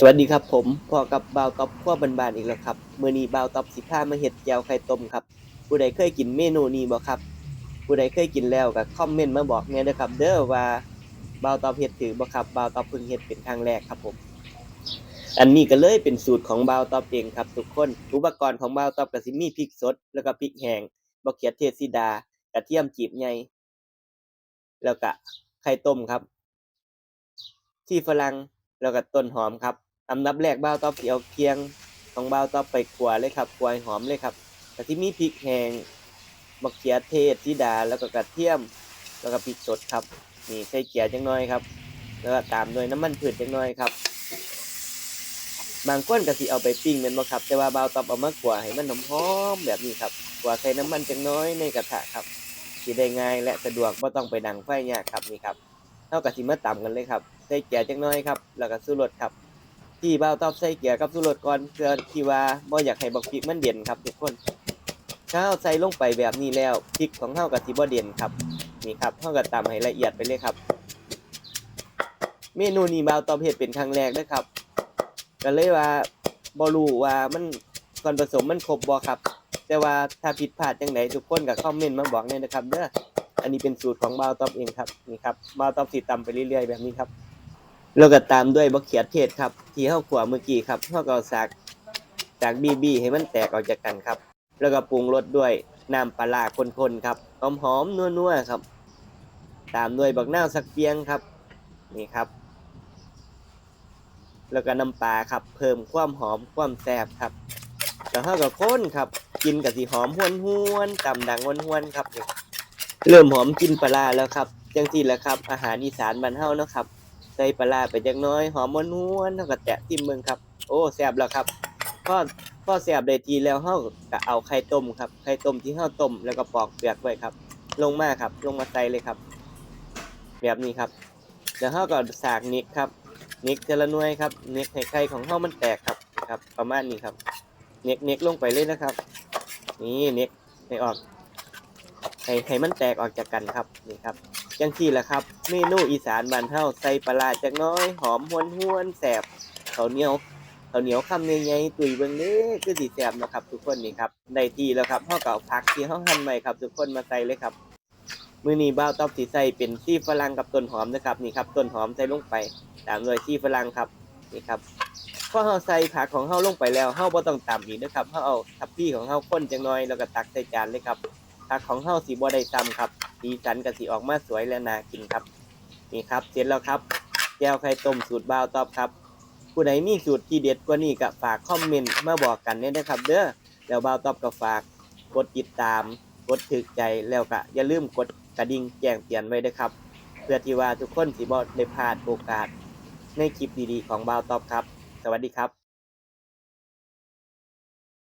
สวัสดีครับผมพอกับบ่าวต๊อบขั้วบานๆอีกแล้วครับมื้อนี้บ่าวต๊อบสิพามาเฮ็ดแจ่วไข่ต้มครับ ผู้ใดเคยกินเมนูนี้บ่ครับ ผู้ใดเคยกินแล้วก็คอมเมนต์มาบอกแหน่เด้อครับ เด้อว่าบ่าวต๊อบเฮ็ดถือบ่ครับบ่าวต๊อบเพิ่งเฮ็ดเป็นครั้งแรกครับผม อันนี้ก็เลยเป็นสูตรของบ่าวต๊อบเองครับทุกคน อุปกรณ์ของบ่าวต๊อบก็สิมีพริกสด แล้วก็พริกแห้งบักเขือเทศสีดากระเทียมจีบใหญ่แล้วก็ไข่ต้มครับ ที่ฝรั่งแล้วก็ต้นหอมครับ อันดับแรกบ่าวต๊อบสิเอาเคียงของบ่าวต๊อบไปคั่วเลยครับคั่วให้หอมเลยครับก็สิมีพริกแห้งบักเขือเทศสีดาแล้วก็กระเทียม แล้วก็พริกสดครับนี่ใส่เกลือจังน้อยครับ แล้วก็ตามด้วยน้ำมันพืชจังน้อยครับ บางคนก็สิเอาไปปิ้งแม่นบ่ครับ แต่ว่าบ่าวต๊อบเอามาคั่วให้มันหอมๆแบบนี้ครับคั่วใส่น้ำมันจังน้อยในกระทะครับสิได้ง่ายและสะดวกบ่ต้องไปดังไฟยากครับนี่ครับเฮาก็สิมาตำกันเลยครับใส่เกลือจังน้อยครับ แล้วก็ชูรสครับ ที่บ่าวตอบใส่เกลือกับชูรสก่อนเพื่อที่ว่าบ่อยากให้บักพริกมันเด่นครับทุกคนถ้าเฮาใส่ลงไปแบบนี้แล้วพริกของเฮาก็สิบ่เด่นครับนี่ครับเฮาก็ตำให้ละเอียดไปเลยครับ เมนูนี้บ่าวตอบเฮ็ดเป็นครั้งแรกเด้อครับก็เลยว่าบ่รู้ว่ามันส่วนผสมมันครบบ่ครับ แต่ว่าถ้าผิดพลาดจังไดทุกคนก็คอมเมนต์มาบอกแหน่นะครับเด้ออันนี้เป็นสูตรของบ่าวตอบเองครับนี่ครับบ่าวตอบสิตำไปเรื่อยๆแบบนี้ครับ แล้วก็ตามด้วยบักเขือเทศครับ ที่เฮาขัวเมื่อกี้ครับเฮาก็เอาสากจากบีบีให้มันแตกออกจากกันครับ แล้วก็ปรุงรสด้วยน้ำปลาร้าข้นๆครับหอมๆนัวๆครับ ตามด้วยบักนาสักเปียงครับ นี่ครับ แล้วก็น้ำปลาครับ เพิ่มความหอมความแซ่บครับแล้วเฮาก็ข้นครับ กินกับสีหอมหวนๆตำดังหวนๆครับ เริ่มหอมกินปลาแล้วครับจังซี่แหละครับ อาหารอีสานบ้านเฮาเนาะครับ ใส่ปลาไปจักน้อยหอมม้วนๆเฮาก็แตะทิ่มเบิ่งครับ โอ้แซ่บแล้วครับพอพอแซ่บได้ทีแล้วเฮาก็เอาไข่ต้มครับไข่ต้มที่เฮาต้มแล้วก็ปอกเปลือกไว้ครับ ลงมาครับ ลงมาใส่เลยครับ แบบนี้ครับแล้วเฮาก็สากนิกครับนิกเทละน่วยครับนิกให้ไข่ของเฮามันแตกครับครับ ประมาณนี้ครับเน็กเน็กลงไปเลยนะครับ นี่เน็กให้ออกให้ให้มันแตกออกจากกันครับนี่ครับ จังซี่ละครับ เมนูอีสานบ้านเฮาใส่ปลาร้าจักน้อยหอมหวนหวนแซ่บข้าวเหนียวข้าวเหนียวคำใหญ่ๆตุยเบิ่งเด้อคือสิแซ่บนะครับ ทุกคนนี่ครับได้ที่แล้วครับเฮาก็เอาผักที่เฮาหั่นไว้ครับ ทุกคนมาใส่เลยครับมื้อนี้บ่าวตอบสิใส่เป็นซี่ฝรั่งกับต้นหอมนะครับนี่ครับต้นหอมใส่ลงไป ตามด้วยซี่ฝรั่งครับนี่ครับพอเฮาใส่ผักของเฮาลงไปแล้วเฮาบ่ต้องตำอีกนะครับเฮาเอาทัพพี่ของเฮาข้นจังน้อยแล้วก็ตักใส่จานเลยครับผักของเฮาสิบ่ได้ตำครับ สีสันก็สิออกมาสวยและน่ากินครับ นี่ครับเสร็จแล้วครับแก้วไข่ต้มสูตรบ่าวตอบครับ ผู้ใดมีสูตรที่เด็ดกว่านี้ก็ฝากคอมเมนต์มาบอกกันเนี่ยนะครับ เด้อแล้วบ่าวตอบก็ฝากกดติดตาม กดถึกใจแล้วก็อย่าลืมกดกระดิ่งแจ้งเตือนไว้ด้วยครับ เพื่อที่ว่าทุกคนสิบ่ได้พลาดโอกาส ในคลิปดีๆของบ่าวตอบครับ สวัสดีครับ